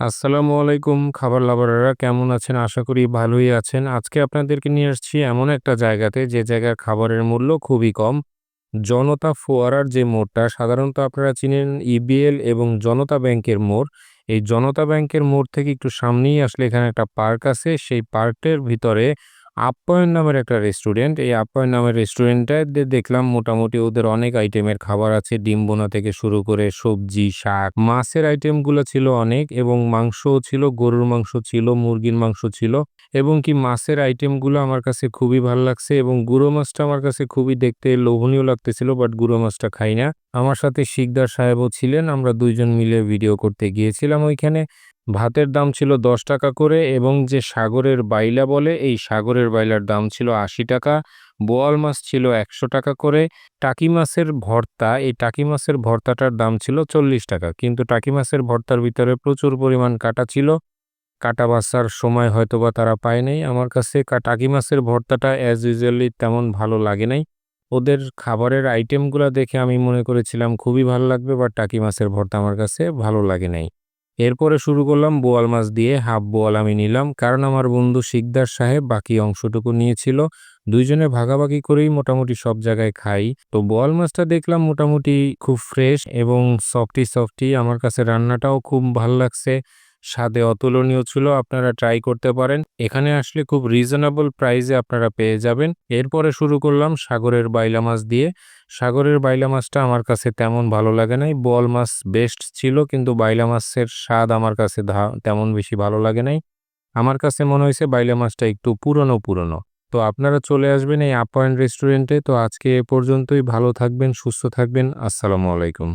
আসসালামু আলাইকুম, খাবার লাবাররা কেমন আছেন? আশা করি ভালোই আছেন। আজকে আপনাদেরকে নিয়ে আসছি এমন একটা জায়গাতে যে জায়গার খাবারের মূল্য খুবই কম। জনতা ফোয়ারার যে মোড়টা, সাধারণত আপনারা চিনেন ইবিএল এবং জনতা ব্যাংকের মোড়। এই জনতা ব্যাংকের মোড় থেকে একটু সামনেই আসলে এখানে একটা পার্ক আছে। সেই পার্কের ভিতরে আপ্যায়ন নামের একটা রেস্টুরেন্ট এই আপ্যায়ন নামের রেস্টুরেন্টটায় দেখলাম মোটামুটি ওদের অনেক আইটেমের খাবার আছে। ডিম বোনা থেকে শুরু করে সবজি, শাক, মাছের আইটেমগুলো ছিল অনেক এবং মাংসও ছিল, গরুর মাংস ছিল, মুরগির মাংস ছিল এবং কি মাছের আইটেমগুলো আমার কাছে খুবই ভালো লাগছে এবং গুঁড়ো মাছটা আমার কাছে খুবই দেখতে লোভনীয় লাগতেছিল বাট গুঁড়ো মাছটা খাই না। আমার সাথে শিকদার সাহেবও ছিলেন, আমরা দুইজন মিলে ভিডিও করতে গিয়েছিলাম ওইখানে। ভাতের দাম ছিল দশ টাকা করে এবং যে সাগরের বাইলা বলে, এই সাগরের বাইলার দাম ছিল আশি টাকা, বোয়াল মাছ ছিল একশো টাকা করে, টাকি মাছের ভর্তা, এই টাকি মাছের ভর্তাটার দাম ছিল চল্লিশ টাকা। কিন্তু টাকি মাছের ভর্তার ভিতরে প্রচুর পরিমাণ কাটা ছিল। কাটা বাসার সময় হয়তোবা তারা পায় নাই। আমার কাছে টাকি মাছের ভর্তাটা অ্যাজ ইউজুয়ালি তেমন ভালো লাগে নাই। ওদের খাবারের আইটেমগুলো দেখে আমি মনে করেছিলাম খুবই ভালো লাগবে বা টাকি মাছের ভর্তা আমার কাছে ভালো লাগে নাই। এরপরে শুরু করলাম বোয়াল মাছ দিয়ে হাফ বোয়াল আমি নিলাম, কারণ আমার বন্ধু শিকদার সাহেব বাকি অংশটুকু নিয়েছিল। দুইজনে ভাগাভাগি করেই মোটামুটি সব জায়গায় খাই। তো বোয়াল মাছটা দেখলাম মোটামুটি খুব ফ্রেশ এবং সফটি সফটি আমার কাছে রান্নাটাও খুব ভালো লাগছে। স্বাদে অতুলনীয় ছিল, আপনারা ট্রাই করতে পারেন। এখানে আসলে খুব রিজনেবল প্রাইসে আপনারা পেয়ে যাবেন। এরপরে শুরু করলাম সাগরের বাইলা মাছ দিয়ে। সাগরের বাইলা মাছটা আমার কাছে তেমন ভালো লাগে নাই। বল মাছ বেস্ট ছিল, কিন্তু বাইলা মাছের স্বাদ আমার কাছে তেমন বেশি ভালো লাগে নাই। আমার কাছে মনে হয়েছে বাইলা মাছটা একটু পুরনো পুরনো। তো আপনারা চলে আসবেন এই আপ রেস্টুরেন্টে তো আজকে এ পর্যন্তই। ভালো থাকবেন, সুস্থ থাকবেন। আসসালামু আলাইকুম।